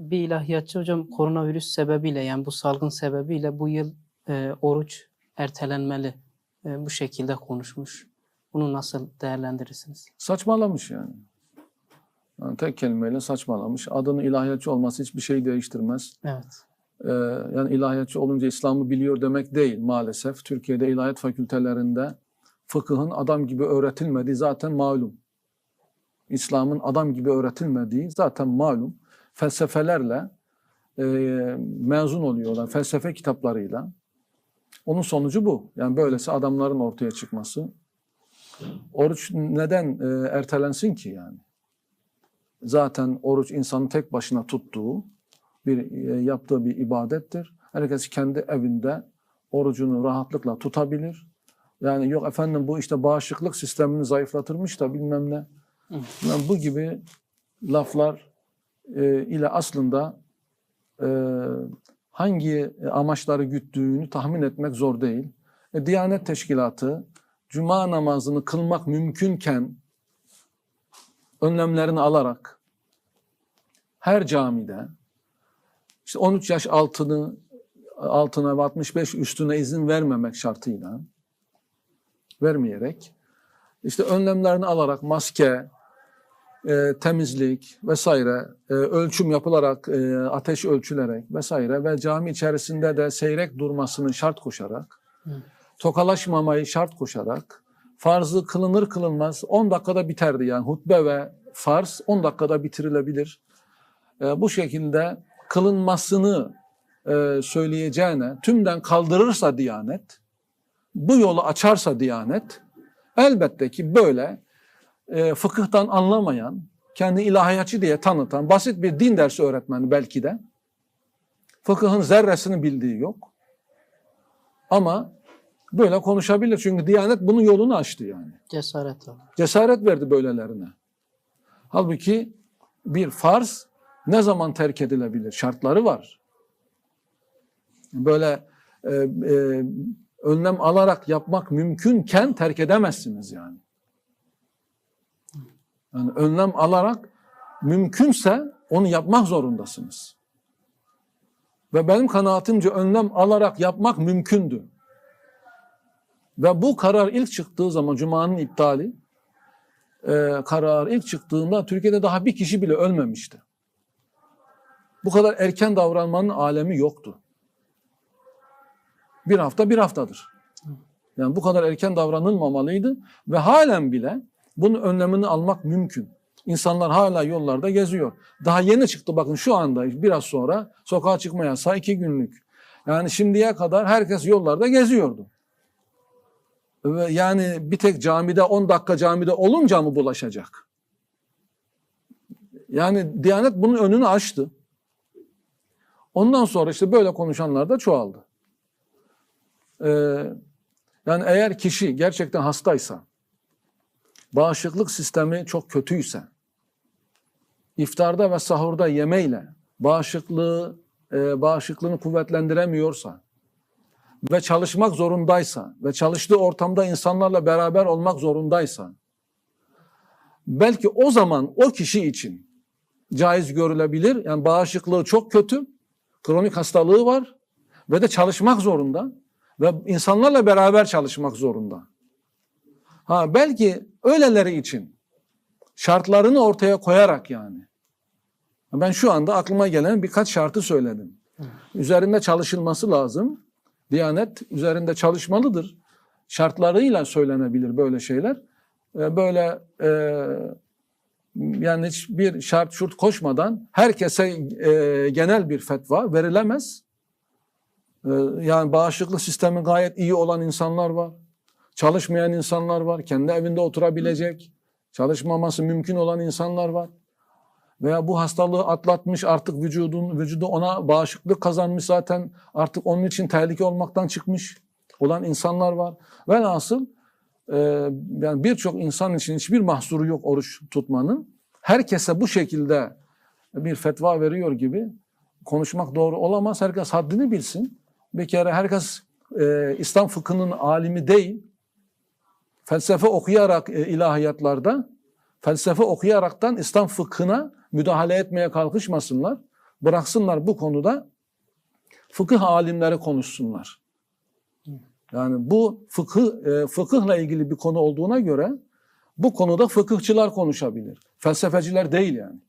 bir ilahiyatçı hocam koronavirüs sebebiyle yani bu salgın sebebiyle bu yıl e, oruç ertelenmeli e, bu şekilde konuşmuş. Bunu nasıl değerlendirirsiniz? Saçmalamış yani. yani. Tek kelimeyle saçmalamış. Adının ilahiyatçı olması hiçbir şey değiştirmez. Evet. Ee, yani ilahiyatçı olunca İslam'ı biliyor demek değil maalesef. Türkiye'de ilahiyat fakültelerinde fıkıhın adam gibi öğretilmediği zaten malum. İslam'ın adam gibi öğretilmediği zaten malum. Felsefelerle e, mezun oluyorlar, felsefe kitaplarıyla. Onun sonucu bu. Yani böylesi adamların ortaya çıkması. Oruç neden e, ertelensin ki yani? Zaten oruç insanın tek başına tuttuğu, bir e, yaptığı bir ibadettir. Herkes kendi evinde orucunu rahatlıkla tutabilir. Yani yok efendim bu işte bağışıklık sistemini zayıflatırmış da bilmem ne. Yani bu gibi laflar e, ile aslında e, hangi amaçları güttüğünü tahmin etmek zor değil. E, Diyanet Teşkilatı cuma namazını kılmak mümkünken önlemlerini alarak her camide işte 13 yaş altını altına ve 65 üstüne izin vermemek şartıyla vermeyerek işte önlemlerini alarak maske, e, temizlik vesaire e, ölçüm yapılarak e, ateş ölçülerek vesaire ve cami içerisinde de seyrek durmasını şart koşarak tokalaşmamayı şart koşarak farzı kılınır kılınmaz 10 dakikada biterdi yani hutbe ve farz 10 dakikada bitirilebilir. E, bu şekilde kılınmasını e, söyleyeceğine tümden kaldırırsa Diyanet, bu yolu açarsa Diyanet, elbette ki böyle e, fıkıhtan anlamayan, kendi ilahiyatçı diye tanıtan basit bir din dersi öğretmeni belki de, fıkıhın zerresini bildiği yok. Ama böyle konuşabilir çünkü Diyanet bunun yolunu açtı yani. Cesaret var. Cesaret verdi böylelerine. Halbuki bir farz ne zaman terk edilebilir? Şartları var. Böyle e, e, önlem alarak yapmak mümkünken terk edemezsiniz yani. Yani önlem alarak mümkünse onu yapmak zorundasınız. Ve benim kanaatimce önlem alarak yapmak mümkündü. Ve bu karar ilk çıktığı zaman Cuma'nın iptali e, karar ilk çıktığında Türkiye'de daha bir kişi bile ölmemişti. Bu kadar erken davranmanın alemi yoktu. Bir hafta bir haftadır. Yani bu kadar erken davranılmamalıydı ve halen bile bunun önlemini almak mümkün. İnsanlar hala yollarda geziyor. Daha yeni çıktı bakın şu anda biraz sonra sokağa çıkma yasağı iki günlük. Yani şimdiye kadar herkes yollarda geziyordu. Yani bir tek camide 10 dakika camide olunca mı bulaşacak? Yani Diyanet bunun önünü açtı. Ondan sonra işte böyle konuşanlar da çoğaldı. Ee, yani eğer kişi gerçekten hastaysa, bağışıklık sistemi çok kötüyse, iftarda ve sahurda yemeyle bağışıklığı, e, bağışıklığını kuvvetlendiremiyorsa ve çalışmak zorundaysa ve çalıştığı ortamda insanlarla beraber olmak zorundaysa, belki o zaman o kişi için caiz görülebilir. Yani bağışıklığı çok kötü, kronik hastalığı var ve de çalışmak zorunda ve insanlarla beraber çalışmak zorunda. Ha belki öyleleri için şartlarını ortaya koyarak yani. Ben şu anda aklıma gelen birkaç şartı söyledim. Üzerinde çalışılması lazım. Diyanet üzerinde çalışmalıdır. Şartlarıyla söylenebilir böyle şeyler. Ee, Böyle e, yani hiçbir şart şurt koşmadan herkese e, genel bir fetva verilemez. E, yani bağışıklık sistemi gayet iyi olan insanlar var. Çalışmayan insanlar var. Kendi evinde oturabilecek, çalışmaması mümkün olan insanlar var. Veya bu hastalığı atlatmış artık vücudun vücudu ona bağışıklık kazanmış zaten artık onun için tehlike olmaktan çıkmış olan insanlar var. Velhasıl e, yani birçok insan için hiçbir mahsuru yok oruç tutmanın. Herkese bu şekilde bir fetva veriyor gibi konuşmak doğru olamaz. Herkes haddini bilsin. Bir kere herkes e, İslam fıkhının alimi değil. Felsefe okuyarak e, ilahiyatlarda felsefe okuyaraktan İslam fıkhına müdahale etmeye kalkışmasınlar. bıraksınlar bu konuda fıkıh alimleri konuşsunlar. Yani bu fıkıh e, fıkıhla ilgili bir konu olduğuna göre bu konuda fıkıhçılar konuşabilir. Felsefeciler değil yani.